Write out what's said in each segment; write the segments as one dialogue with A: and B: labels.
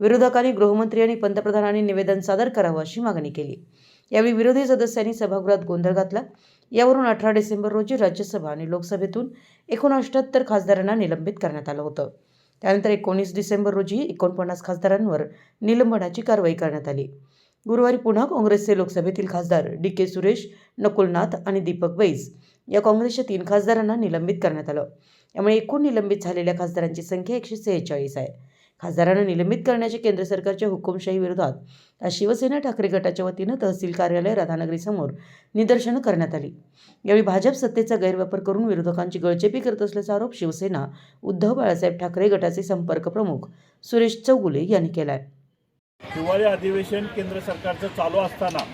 A: विरोधकांनी गृहमंत्री आणि पंतप्रधानांनी निवेदन सादर करावं अशी मागणी केली. यावेळी विरोधी सदस्यांनी सभागृहात गोंधळ घातला. यावरून अठरा डिसेंबर रोजी राज्यसभा आणि लोकसभेतून एकोणअष्ट्याहत्तर खासदारांना निलंबित करण्यात आलं होतं. त्यानंतर एकोणीस डिसेंबर रोजी एकोणपन्नास खासदारांवर निलंबनाची कारवाई करण्यात आली. गुरुवारी पुन्हा काँग्रेसचे लोकसभेतील खासदार डी के सुरेश नकुलनाथ आणि दीपक बैज या काँग्रेसच्या तीन खासदारांना निलंबित करण्यात आलं. यामुळे एकूण निलंबित झालेल्या खासदारांची संख्या एकशे सेहेचाळीस आहे. खासदारांना निलंबित करण्याच्या केंद्र सरकारच्या हुकुमशाही विरोधात आज शिवसेना ठाकरे गटाच्या वतीनं तहसील कार्यालय राधानगरीसमोर निदर्शनं करण्यात आली. यावेळी भाजप सत्तेचा गैरवापर करून विरोधकांची गळचेपी करत असल्याचा आरोप शिवसेना उद्धव बाळासाहेब ठाकरे गटाचे संपर्क प्रमुख सुरेश चौगुले यांनी केला आहे
B: हिवाळी अधिवेशन केंद्र सरकारचं चालू असताना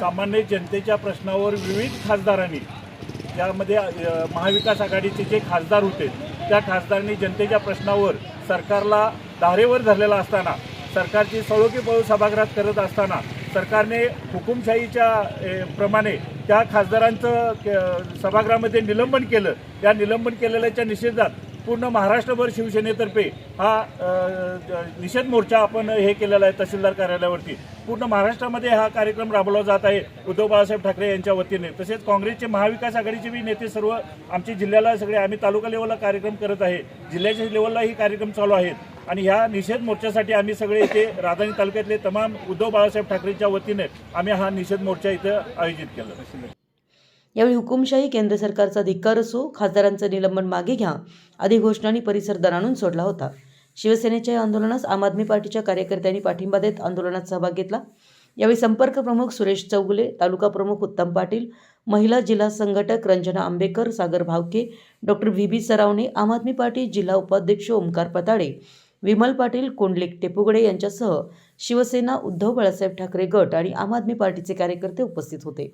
B: सामान्य जनतेच्या प्रश्नावर विविध खासदारांनी त्यामध्ये महाविकास आघाडीचे जे खासदार होते त्या खासदारांनी जनतेच्या प्रश्नावर सरकारला धारेवर धरलेला असताना सरकारची सळोकी पळू सभागृहात करत असताना सरकारने हुकुमशाहीच्या ए, प्रमाणे त्या खासदारांचं क- सभागृहामध्ये निलंबन केलं. त्या निलंबन केलेल्याच्या निषेधात पूर्ण महाराष्ट्रभर शिवसेनेतर्फे हा निषेध मोर्चा आपण हे केलेला आहे तहसीलदार कार्यालयावरती. पूर्ण महाराष्ट्रामध्ये हा कार्यक्रम राबवला जात आहे. उद्धव बाळासाहेब ठाकरे यांच्या वतीने. तसेच काँग्रेसचे महाविकास आघाडीचे बी नेते सर्व आमच्या जिल्ह्याला सगळे आम्ही तालुका लेवलला कार्यक्रम करत आहे. जिल्ह्याच्या लेवललाही कार्यक्रम चालू आहेत. आणि ह्या निषेध मोर्चासाठी आम्ही सगळे इथे राजधानी तालुक्यातले तमाम उद्धव बाळासाहेब ठाकरेंच्या वतीने आम्ही हा निषेध मोर्चा इथं आयोजित केला.
A: यावेळी हुकुमशाही केंद्र सरकारचा धिक्कार असो खासदारांचं निलंबन मागे घ्या आदी घोषणांनी परिसर दणाणून सोडला होता. शिवसेनेच्या या आंदोलनास आम आदमी पार्टीच्या कार्यकर्त्यांनी पाठिंबा देत आंदोलनात सहभाग घेतला. यावेळी संपर्क प्रमुख सुरेश चौगुले तालुका प्रमुख उत्तम पाटील महिला जिल्हा संघटक Ranjana Ambekar Sagar Bhavke doctor V B Sarawane Aam Aadmi party जिल्हा उपाध्यक्ष ओमकार पताडे विमल पाटील कुंडलिक टेपुगडे यांच्यासह शिवसेना उद्धव बाळासाहेब ठाकरे गट आणि आम आदमी पार्टीचे कार्यकर्ते उपस्थित होते.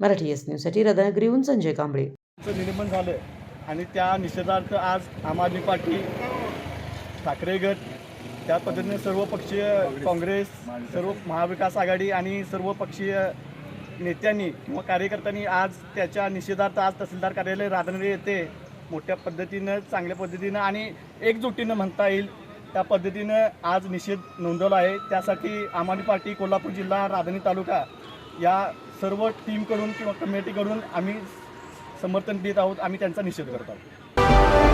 A: मराठी एस न्यूजसाठी रत्नागिरीहून संजय कांबळे.
C: निलंबन झालं आणि त्या निषेधार्थ आज आम आदमी पार्टी ठाकरे गट त्या पद्धतीने सर्व पक्षीय काँग्रेस सर्व महाविकास आघाडी आणि सर्व पक्षीय नेत्यांनी किंवा कार्यकर्त्यांनी आज त्याच्या निषेधार्थ आज तहसीलदार कार्यालय राधानगरी येथे मोठ्या पद्धतीनं चांगल्या पद्धतीनं आणि एकजुटीनं म्हणता येईल त्या पद्धतीनं आज निषेध नोंदवला आहे. त्यासाठी आम आदमी पार्टी कोल्हापूर जिल्हा राजधानी तालुका या सर्व टीमकडून किंवा कमिटीकडून आम्ही समर्थन देत आहोत. आम्ही त्यांचा निषेध करत आहोत.